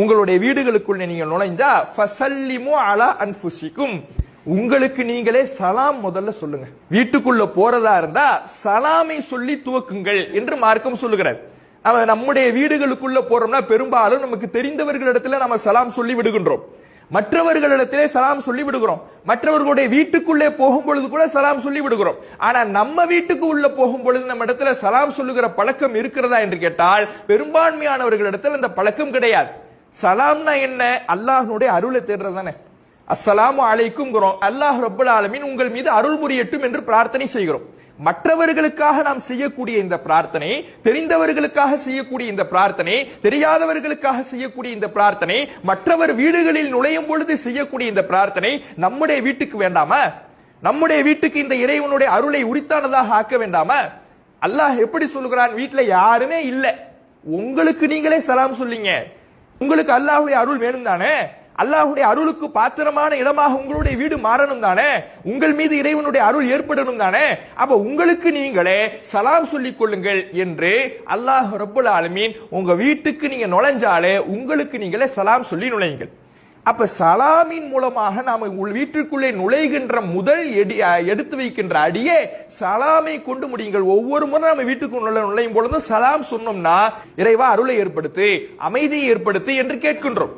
உங்களுடைய வீடுகளுக்குள்ள நீங்கள் நுழைஞ்சா ஃபசல்லிமு அலா அன்ஃபுசிக்கும் உங்களுக்கு நீங்களே சலாம் முதல்ல சொல்லுங்க. வீட்டுக்குள்ள போறதா இருந்தா சலாமை சொல்லி துவக்குங்கள் என்று மார்க்கம் சொல்லுகிறார். அவன் நம்முடைய வீடுகளுக்குள்ள போறோம்னா பெரும்பாலும் நமக்கு தெரிந்தவர்களிடத்துல நம்ம சலாம் சொல்லி விடுகின்றோம். மற்றவர்களிடத்திலே சலாம் சொல்லி விடுகிறோம். மற்றவர்களுடைய வீட்டுக்குள்ளே போகும் பொழுது கூட சலாம் சொல்லி விடுகிறோம். ஆனா நம்ம வீட்டுக்கு உள்ள போகும் பொழுது நம்ம இடத்துல சலாம் சொல்லுகிற பழக்கம் இருக்கிறதா என்று கேட்டால் பெரும்பான்மையானவர்களிடத்தில் அந்த பழக்கம் கிடையாது. சலாம்னா என்ன? அல்லாஹனுடைய அருளை தேடுறது தானே அஸ்ஸலாமு அலைக்கும் அல்லாஹ் ரப்பல் ஆலமின் உங்கள் மீது அருள் புரியட்டும் என்று பிரார்த்தனை செய்கிறோம். மற்றவர்களுக்காக நாம் செய்யக்கூடிய இந்த பிரார்த்தனை தெரிந்தவர்களுக்காக செய்யக்கூடிய இந்த பிரார்த்தனை தெரியாதவர்களுக்காக செய்யக்கூடிய இந்த பிரார்த்தனை மற்றவர் வீடுகளில் நுழையும் பொழுது செய்யக்கூடிய இந்த பிரார்த்தனை நம்முடைய வீட்டுக்கு வேண்டாமா? நம்முடைய வீட்டுக்கு இந்த இறைவனுடைய அருளை உரித்தானதாக ஆக்க வேண்டாமா? அல்லாஹ் எப்படி சொல்லுகிறான்? வீட்டுல யாருமே இல்லை. உங்களுக்கு நீங்களே சலாம் சொல்லிங்க. உங்களுக்கு அல்லாஹுடைய அருள் வேணும் தானே அல்லாஹுடைய அருளுக்கு பாத்திரமான இடமாக உங்களுடைய வீடு மாறணும் தானே உங்கள் மீது இறைவனுடைய அருள் ஏற்படணும் தானே அப்ப உங்களுக்கு நீங்களே சலாம் சொல்லிக் கொள்ளுங்கள் என்று அல்லாஹ் ரபுல் ஆலமீன் உங்க வீட்டுக்கு நீங்க நுழைஞ்சாலே உங்களுக்கு நீங்களே சலாம் சொல்லி நுழையுங்கள். அப்ப சலாமின் மூலமாக நாம உள் வீட்டிற்குள்ளே நுழைகின்ற முதல் எடி எடுத்து வைக்கின்ற அடியே சலாமை கொண்டு முடியுங்கள். ஒவ்வொரு முறை நம்ம வீட்டுக்கு நுழையும் பொழுதும் சலாம் சொன்னோம்னா இறைவா அருளை ஏற்படுத்து அமைதியை ஏற்படுத்து என்று கேட்கின்றோம்.